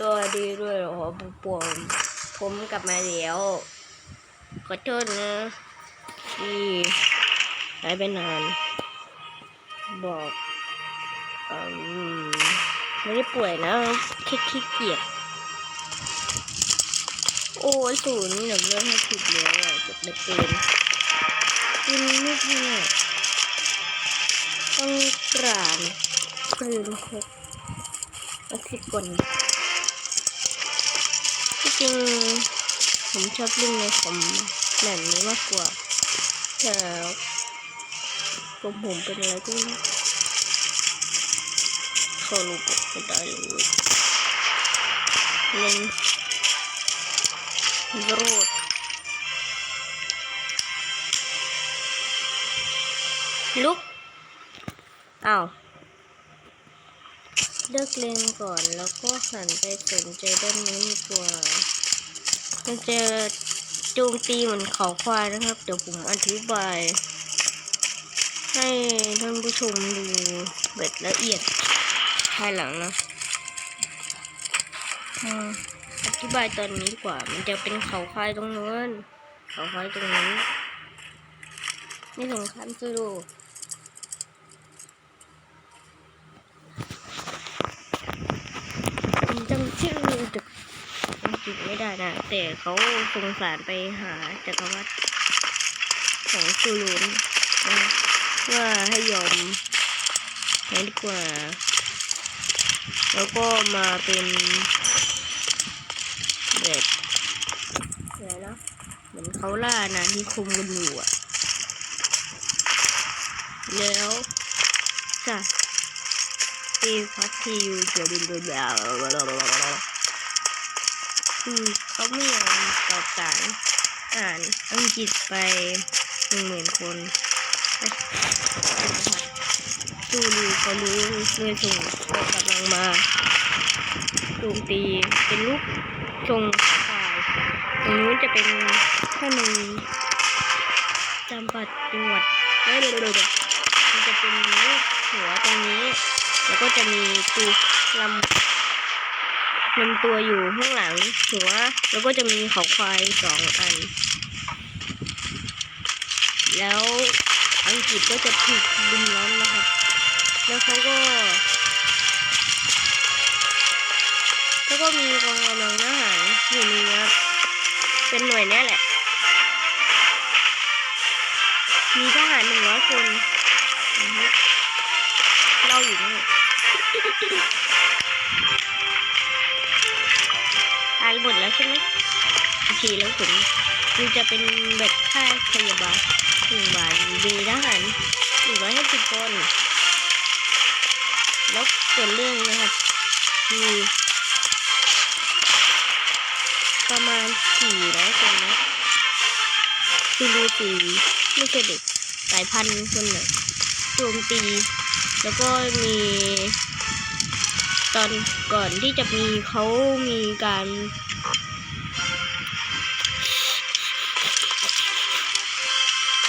สวัสดีด้วยหรอผมผมผมกลับมาแล้วขอโทษนะที่หายไปนาน บอกอืมไม่ได้ป่วยนะแค่ขี้เกียจโอ้ศูนย์เดี๋ยวเลือกให้ผิดแล้วอะเจ็บเหลือเกินกินไม่ถนัดต้องกรานกลืนครบแล้วคิดก่อน จริงผมชอบเล่นในคอมแบบนี้มากกว่า แต่ผมผมเป็นอะไรก็เข้าระบบไม่ได้เลยเล่นโรดลุกอ้าว เลิกเลนก่อนแล้วก็หันไปสนใจด้านนี้ดีกว่ามันจะโจมตีเหมือนเขาควายนะครับ เดี๋ยวผมอธิบาย ให้ท่านผู้ชมดูแบบละเอียดภายหลังนะอธิบายตอนนี้ดีกว่า มันจะเป็นเขาควายตรงนู้นเขาควายตรงนี้นี่สำคัญสุดผมจำชื่อเด็กอังกฤษ ได้นะ แต่เขาสงสารไปหาจักรวรรดิของซูรุนนะว่าให้ยอมแพ้ดีกว่า แล้วก็มาเป็นแบบอะไรนะเหมือนเขาล่านาที่คุมกันอยู่อะแล้วจ้ะที่พักที่อยู่เกี่ยวกับยาว คือเขาไม่ยอมตอบสารอ่านอังกฤษไปหนึ่งหมื่นคนดูดูเขารู้เลยส่งตัวกำลังมาโจมตีเป็นลูกทรงฝ่ายตรงนู้นจะเป็นถ้ามันจำปัดจังหวัดเดี๋ยวเดี๋ยเดี๋ยมันจะเป็นลูกหัวตรงนี้ แล้วก็จะมีตัวลำ ลำตัวอยู่ข้างหลังหัวแล้วก็จะมีเขาควายสองอัน แล้วอังกฤษก็จะถูกลุมล้อมนะครับ แล้วเขาก็แล้วก็มีกองกำลังทหารอยู่นี้ครับเป็นหน่วยนี้แหละ มีทหารหนึ่งร้อยคนอือฮึเราอยู่นี่ มดแล้วใช่ไหมโอเคแล้วผมมันจะเป็นแบบค่าพยาบาลหนึ่งบาทมีทหารหนึ่งร้อยห้าสิบคน แล้วส่วนเรื่องนะครับมีประมาณสี่ร้อยคนนะคือดูสีไม่ใช่เด็กสายพันธุ์คนน่ะโจมตี แล้วก็มีตอนก่อนที่จะมีเขามีการ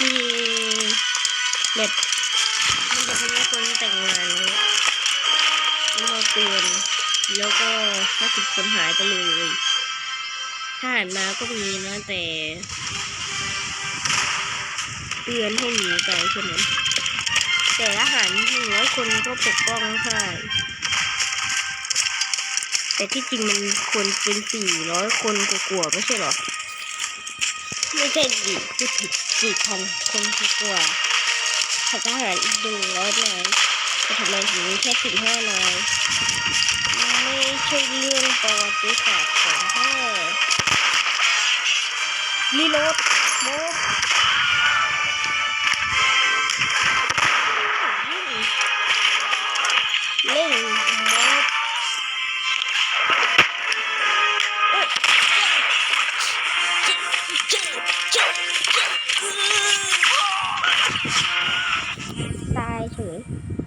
มีแบบมันจะเป็นคนแต่งงานนะแล้วมาเตือนแล้วก็ห้าสิบคนหายไปเลยทหารมาก็มีนะแต่เตือนให้หนีไปแค่นั้นแต่ทหารหนึ่งร้อยคนก็ปกป้องค่ายแต่ที่จริงมันควรเป็นสี่ร้อยคนกว่าๆไม่ใช่หรอ ไม่ใช่ดิพูดผิดสี่พันคนกว่าๆแต่ทหารอีกหนึ่งร้อยนายแต่ทำไมถึงมีแค่สิบห้านายไม่ใช่เรื่องประวัติศาสตร์ของแท้รีโหลด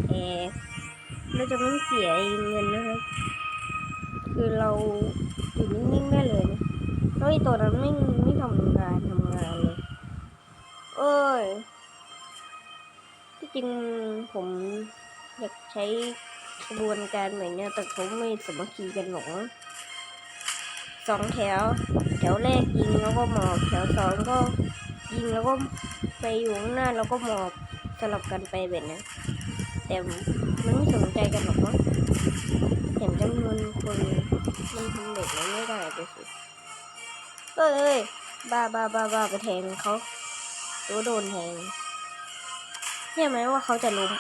เฉยแอเราจะไม่เสียเงินนะครับ คือเราอยู่นิ่งๆได้เลยนะแล้วไอตัวนั้นไม่ไม่ทำงานทำงานเลย เอ้ย ที่จริงผมอยากใช้กระบวนการแบบเนี้ยแต่เขาไม่สมัคคีกันหรอกสองแถว แถวแรกยิงแล้วก็หมอบแถวสองก็ยิงแล้วก็ไปอยู่ข้างหน้าแล้วก็หมอบสลับกันไปแบบนั้น แต่มันไม่สนใจกันหรอกมั้งเห็นจำนวนคนมันทำเด็กแล้วไม่ได้ไปสิเอ้ยเอ้ยบ้าบ้าบ้าบ้าไปแทงเขาตัวโดนแทงเชื่ไหมว่าเขาจะล้ม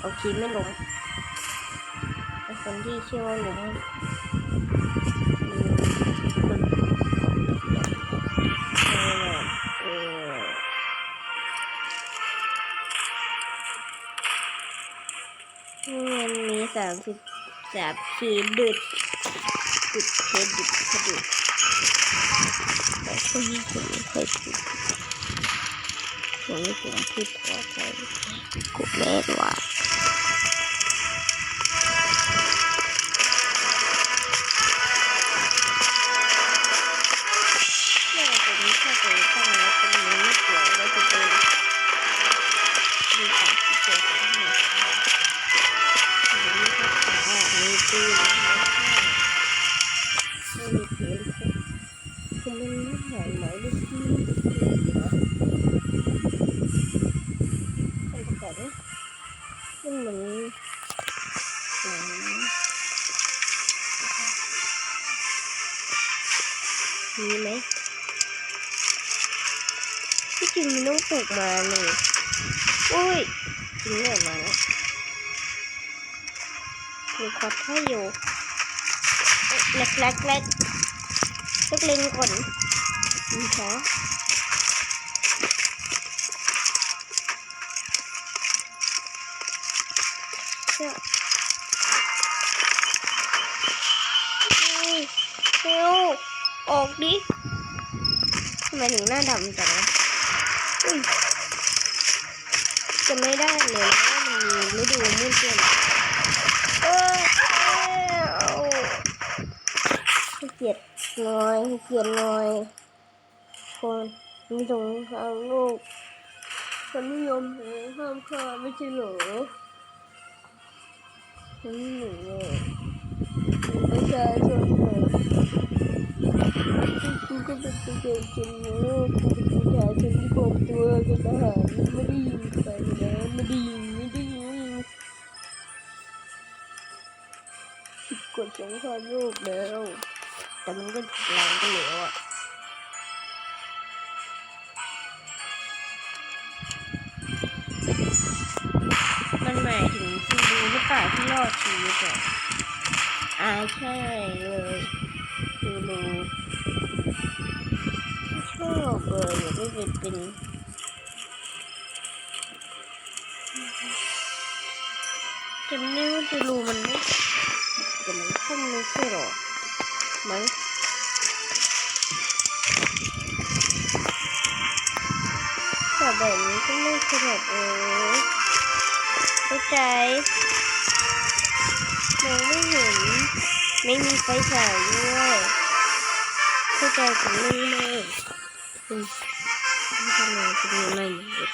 โอเคไม่ล้มไอ้คนที่เชื่อว่าล้ม สิบสามสี่ดึดดึดเคดดึดเคดดึดแต่คนนี้คนไม่เคยพูดคนไม่ผมพูดพอใจกูแม่ว่า อุ้ยจริงเลยมาแล้วมีคอดให้อยู่เล็กเล็กเล็กเล็กเล็กก่อนมีช้าเจ้าอุ้ยเร็วออกดิทำไมถึงหน้าดำจังวะ อุ้ยจะไม่ได้เลยนะว่ามันมีฤดูมืดเกินเออเอาให้เกียดห น่อยเกียดหน่อย คนมีสงครามโลกฉันไม่ยมห้ามฆ่าไม่ใช่เหรอฉันหนูอะเป็นประชาชนเหรอกูก็เป็นประชาชนนะกูเป็นประชาชนที่ปลอมตัวเป็นทหารไม่ได้ยิงใครนะไม่ได้ยิงไม่ได้ยิงผิดกฎสงครามโลกแล้ว แต่มันก็ถูกล้างไปแล้วอะมันหมายถึงซีดูหรือเปล่าที่รอดชีวิตอะอ่าใช่เลยซีดูชอบเลยอยากได้เป็นเป็นจำได้ว่าซีรูมันไม่แต่มันขึ้นไม่ใช่หรอ มั้งแต่แบบนี้ก็ไม่ใช่แบบเออเข้าใจมองไม่เห็น ไม่มีไฟฉายด้วยเข้าใจกับมึงเลยอืมไม่ทำไมจะมีอะไรอย่างเงี้ย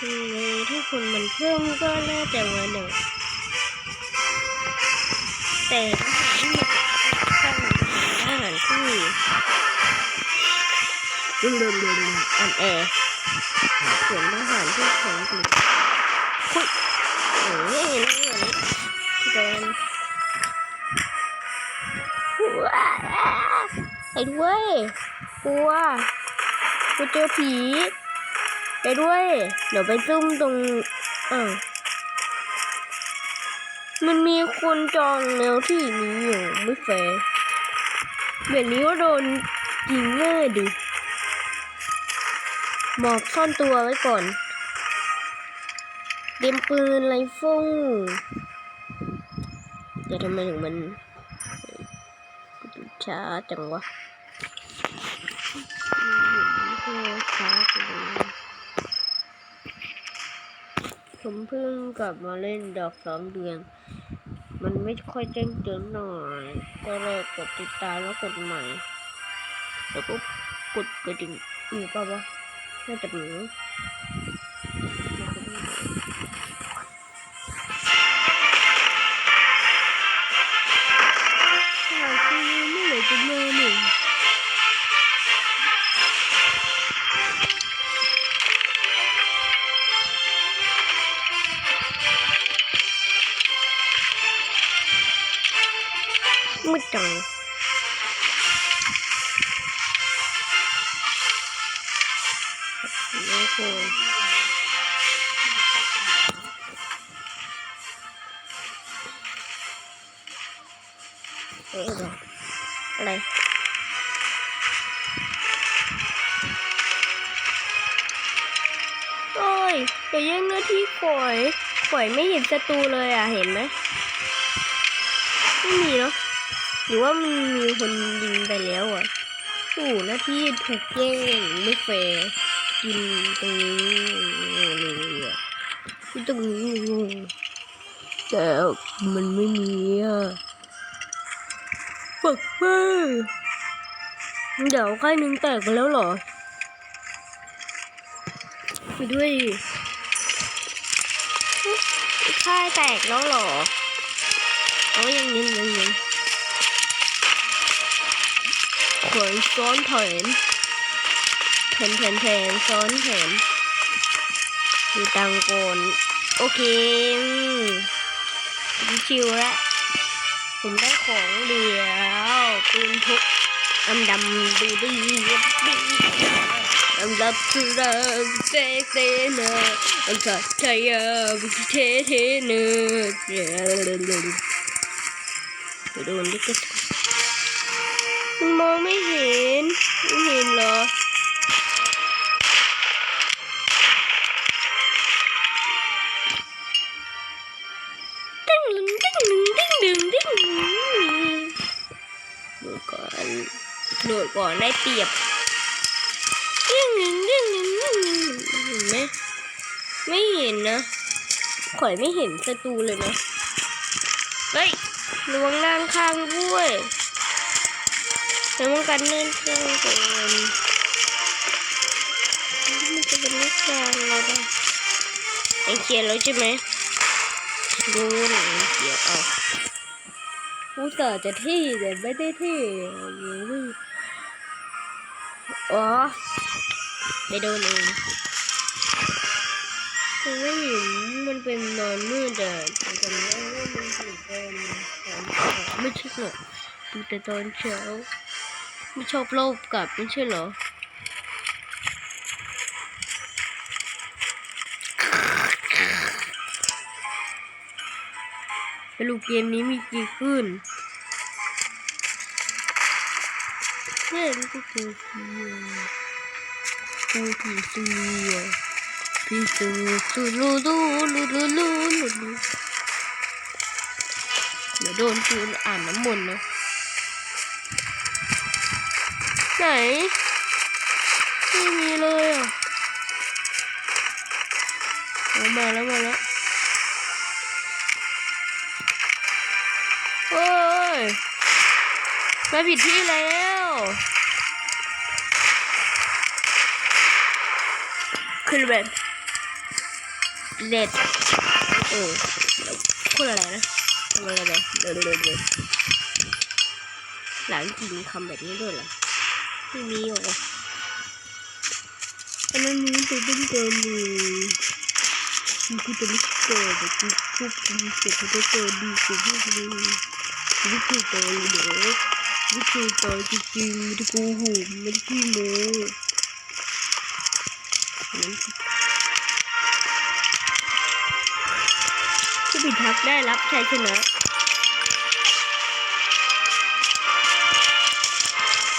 อืมใน ที่คุณมันเพิ่มก็น่าจะมาหนึ่งแต่ทหารที่มีทหารที่ดึงดึงดึงดึงอ่อนแอเสียงทหารที่แข็งจริงคุยโอ้ยนี่เหมือนเดินว้าไปด้วยกลัวกูเจอผี ไปด้วย เดี๋ยวไปซุ่มตรงอ่าวมันมีคนจองแนวที่นี้อยู่ไม่แฟร์แบบนี้ก็โดนยิงแน่ดิบอกซ่อนตัวไว้ก่อนเตรียมปืนไรฟิลแต่ทำไมถึงมันช้าจังวะช้าจัง ผมเพิ่งกลับมาเล่นดอกสองเดือน มันไม่ค่อยแจ้งเตือนหน่อย ก็เลยกดติดตามแล้วกดใหม่ แล้วก็กดกระดิ่งอยู่ป่าวะน่าจะมี เอ๊ะอะไรโอ้ยอย่าแย่งหน้าที่ข่อยข่อยไม่เห็นศัตรูเลยอะ เห็นไหมไม่มีเนาะหรือว่ามันมีคนยิงไปแล้วอะโอ้หน้าที่ถูกแย่งไม่แฟร์กินตรงนี้เลยอะที่ตรงนี้แต่มันไม่มีอะ ปักเบ้เดี๋ยวค่ายหนึ่งแตกไปแล้วเหรอไปด้วยดิค่ายแตกแล้วเหรอเอายังยังยังยังขวนซ้อนแผนแผนแผนแผนซ้อนแผนมีตังโกนโอเคอืมชิวๆแล้ว ผมได้ของเดียวปืนพกอันดำดูดีดีอันดับคือเราเซเซเนออันสัตย์ใจอะเทเทเนอไปโดนดิกระมันมองไม่เห็นไม่เห็นเหรอ โดดก่อนได้เปรียบดิ้งดึงดิ้งดึงดิ้งดึงเห็นไหมไม่เห็นนะข่อยไม่เห็นศัตรูเลยนะ เฮ้ยระวังด้านข้างด้วยระวังกันเนินเครื่องก่อนมันจะเป็นลูกยางเราได้ไอเขียนแล้วใช่ไหมดูหนังเกี่ยวเอาอุตส่าห์จะที่แต่ไม่ได้ที่อ๋ อไม่โดนเองมันไม่เห็นมันเป็นนอนมืดอะแต่จำได้ว่ามันถึงตอนตอนเช้าไม่ใช่หรอกดูแต่ตอนเช้าไม่ชอบโลบกลับไม่ใช่เหรอสรุปเกมนี้มีกี่ขึ้น เฮ้ยมันก็คือผีกูผีเสือผีเสือตูลูลูลูลูลูลูลูเดี๋ยวโดนจูนอ่านน้ำมนต์นะไหนไม่มีเลยอะมาแล้วมาแล้วโอ้ยมาผิดที่แล้ว ขึ้นแบบเด็ดเออแล้วพูดอะไรนะทำอะไรไปเดินเดินเดินหลังจริงคำแบบนี้ด้วยเหรอไม่มีหรออันนั้นนี้ตัวเป็นเกินเลยมันคือตัวไม่เกิดแต่กูควบคุมเสียงเขาจะเกิดดีกว่าพวกนี้ไม่เคยตายเลยเหรอไม่เคยตายจริงๆไม่ได้โกหกไม่ได้ขี้โม้ ผู้พิทักษ์ได้รับชัยชนะ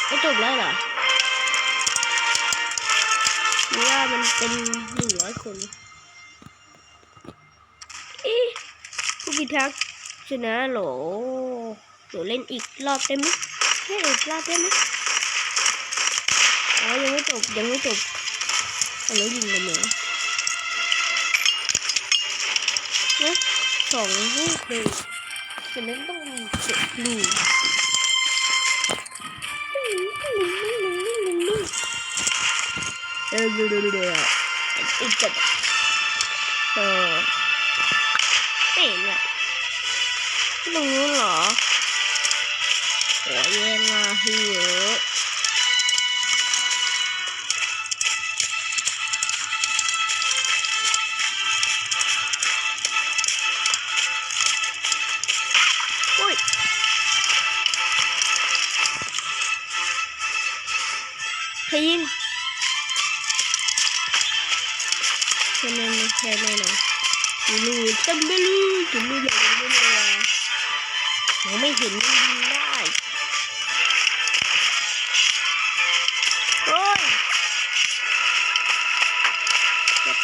ไม่จบแล้วเหรอหรือว่ามันเป็นหนึ่งร้อยคนอ๊ะผู้พิทักษ์ชนะหรอเดี๋ยวเล่นอีกรอบได้ไหมเล่อีกรอบได้ไหมอ๋อยังไม่จบยังไม่จบ แล้วยิงกันเหรอนะสองลูกเลยฉะนั้นต้องมีเจ็ดลูกเออดูดูดูดูอีกจับเออเห็นอะรู้เหรอโอ้ยแย่งาเยอะ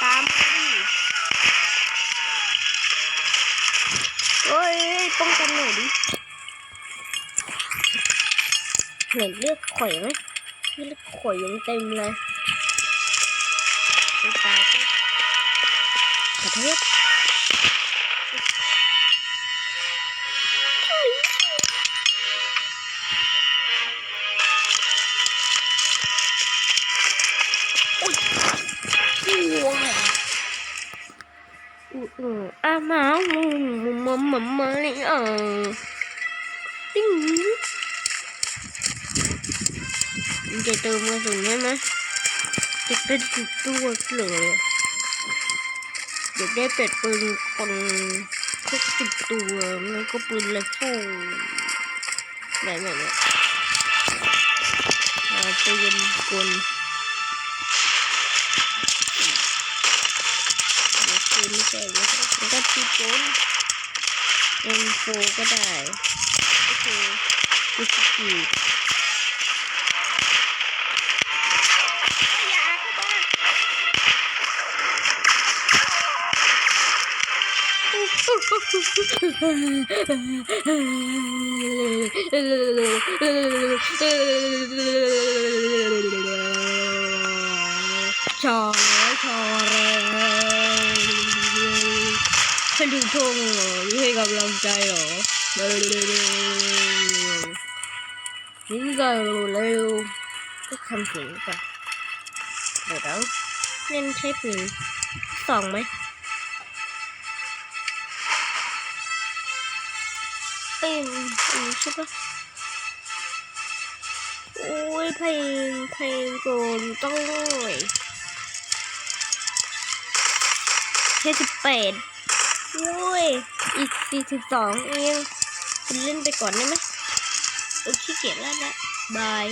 ตามมาดิโอ้ยป้องกันหน่อยดิเหมือนเลือกข่อยไหมเลือกข่อยยังเต็มเลยตายขอโทษ อืออืออามาอืมมามามาเลยอะติ๊งมันจะเติมกระสุนใช่ไหมจะเป็นสิบตัวเลยอะเดี๋ยวได้เป็ดปืนคนครบสิบตัวแล้วก็ปืนไรเฟิลไหนไหนไหนอ่าปืนกล ก็แล้ก็ปืนกลเอ็มโฟก็ได้โอเคกุสกีอย่าเข้ามาชอแล้วชอแล้ วให้ดูทงเหรอนี่ให้กำลังใจเหรอนี่ก็เร็วก็ทำเสียงก่อนเดี๋ยวเราเล่นใช้ปืนสองไหมเอ้ยอันนี้ใช่ปะโอ้ยเพลงเพลงโกนต้องเลยแค่สิบแปด อุ้ย อีกสี่สิบสองเองคุณเล่นไปก่อนได้ไหมโอ้ขี้เกียจแล้วนะบาย